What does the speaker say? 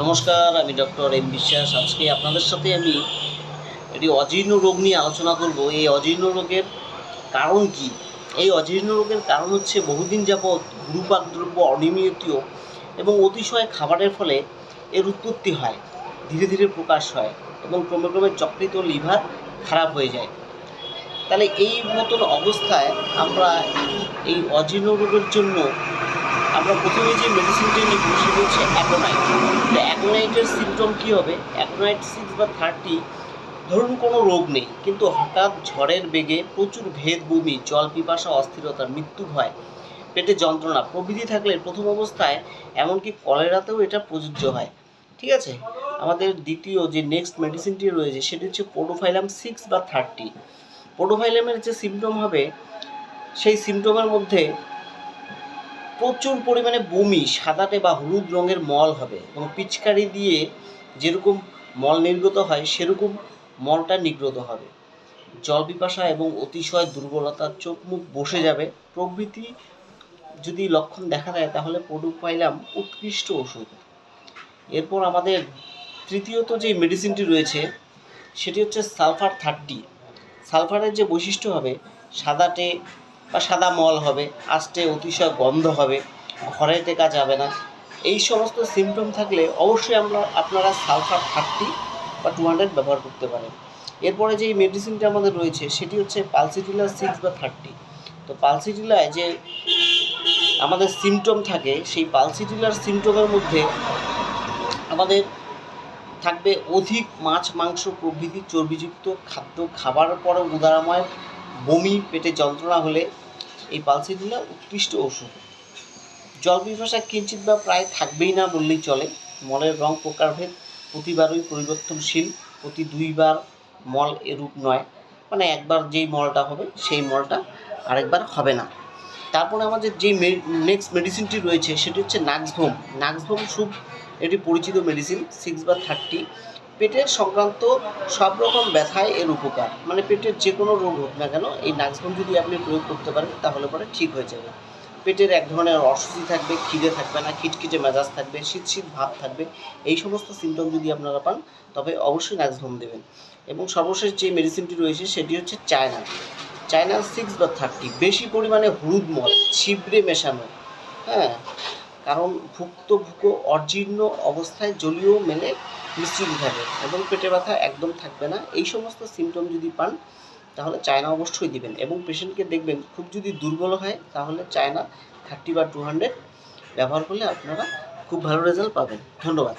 নমস্কার, আমি doctor M বিশ্বাস। আজকে আপনাদের সাথে আমি একটি অজীর্ণ রোগ নিয়ে আলোচনা করব। এই অজীর্ণ রোগের কারণ কি? এই অজীর্ণ রোগের কারণ হচ্ছে বহুদিন যাবৎ গুরুপাক দ্রব্য অনিয়মিত এবং অতিশয় খাবারের ফলে এর উৎপত্তি হয়, ধীরে ধীরে প্রকাশ হয় এবং ক্রমে ক্রমে ও লিভার খারাপ হয়ে যায়। তাহলে এই মতন অবস্থায় আমরা এই অজীর্ণ রোগের জন্য আমরা প্রথমে যে মেডিসিনটি নিব সেটা হচ্ছে অ্যাকোনাইট অ্যাকোনাইটের সিমটম কী হবে? অ্যাকোনাইট সিক্স বা থার্টি ধরুন কোনো রোগ নেই, কিন্তু হঠাৎ ঝড়ের বেগে প্রচুর ভেদ বমি জল পিপাসা, অস্থিরতা, মৃত্যু ভয়, পেটে যন্ত্রণা, প্রভৃতি থাকলে প্রথম অবস্থায় এমনকি কলেরাতেও এটা প্রযোজ্য হয়। ঠিক আছে? আমাদের দ্বিতীয় যে নেক্সট মেডিসিনটি রয়েছে, সেটি হচ্ছে পোডোফাইলাম সিক্স বা থার্টি পোডোফাইলামের যে সিমটম হবে, সেই সিমটমের মধ্যে প্রচুর পরিমাণে বমি, সাদাটে বা হলুদ রঙের মল হবে এবং পিচকারি দিয়ে যেরকম মল নির্গত হয়, সেরকম মলটা নির্গত হবে। জল পিপাসা এবং অতিশয় দুর্বলতা চোখ মুখ বসে যাবে। প্রভৃতি যদি লক্ষণ দেখা দেয়, তাহলে পাইলাম উৎকৃষ্ট ওষুধ। এরপর আমাদের তৃতীয়ত যে মেডিসিনটি রয়েছে, সেটি হচ্ছে সালফার থার্টি। সালফারের যে বৈশিষ্ট্য হবে, সাদাটে বা সাদা মল হবে, আস্তে অতিশয় গন্ধ হবে, ঘরে টেকা যাবে না। এই সমস্ত সিমটম থাকলে অবশ্যই আমরা, আপনারা সালফার থার্টি বা টু হান্ড্রেড ব্যবহার করতে পারেন। এরপরে যে মেডিসিনটা আমাদের রয়েছে, সেটি হচ্ছে পালসিটিলা সিক্স বা থার্টি তো পালসিটিলায় যে আমাদের সিমটম থাকে, সেই পালসিটিলার সিমটমের মধ্যে আমাদের থাকবে অধিক মাছ, মাংস প্রভৃতি চর্বিযুক্ত খাদ্য, খাবার পরে উদারাময় বমি, পেটে যন্ত্রণা হলে এই পালসিডিলা উৎকৃষ্ট ওষুধ। জল পিপাসা কিঞ্চিত বা প্রায় থাকবেই না বললেই চলে। মলের রং প্রকারভেদ প্রতিবারই পরিবর্তনশীল, প্রতি দুইবার মল এরূপ নয়। মানে একবার যেই মলটা হবে, সেই মলটা আরেকবার হবে না। তারপরে আমাদের যে নেক্সট মেডিসিনটি রয়েছে, সেটি হচ্ছে নাক্সভোম নাক্সভোম সুপ, এটি পরিচিত মেডিসিন সিক্স বা থার্টি পেটের সংক্রান্ত সব রকম ব্যথায় এর উপকার। মানে পেটের যে কোনো রোগ হোক না কেন, এই নাক্সভোম যদি আপনি প্রয়োগ করতে পারেন, তাহলে পরে ঠিক হয়ে যাবে। পেটের এক ধরনের অস্বস্তি থাকবে, খিদে থাকবে না, খিটখিটে মেজাজ থাকবে শীত শীত ভাব থাকবে, এই সমস্ত সিমটম যদি আপনারা পান, তবে অবশ্যই নাক্সভোম দেবেন। এবং সর্বশেষ যে মেডিসিনটি রয়েছে, সেটি হচ্ছে চায়না। চায়না সিক্স বা থার্টি বেশি পরিমাণে হলুদ মল, ছিবড়ে মেশানো। হ্যাঁ? কারণ ভুক্তভোগ্য অজীর্ণ অবস্থায় জলীয় মেলে মিশ্রিত থাকে এবং পেটে ব্যথা একদম থাকবে না। এই সমস্ত সিমটম যদি পান, তাহলে চায়না অবশ্যই দিবেন এবং পেশেন্টকে দেখবেন, খুব যদি দুর্বল হয়, তাহলে চায়না থার্টি বা টু হান্ড্রেড ব্যবহার করলে আপনারা খুব ভালো রেজাল্ট পাবেন। ধন্যবাদ।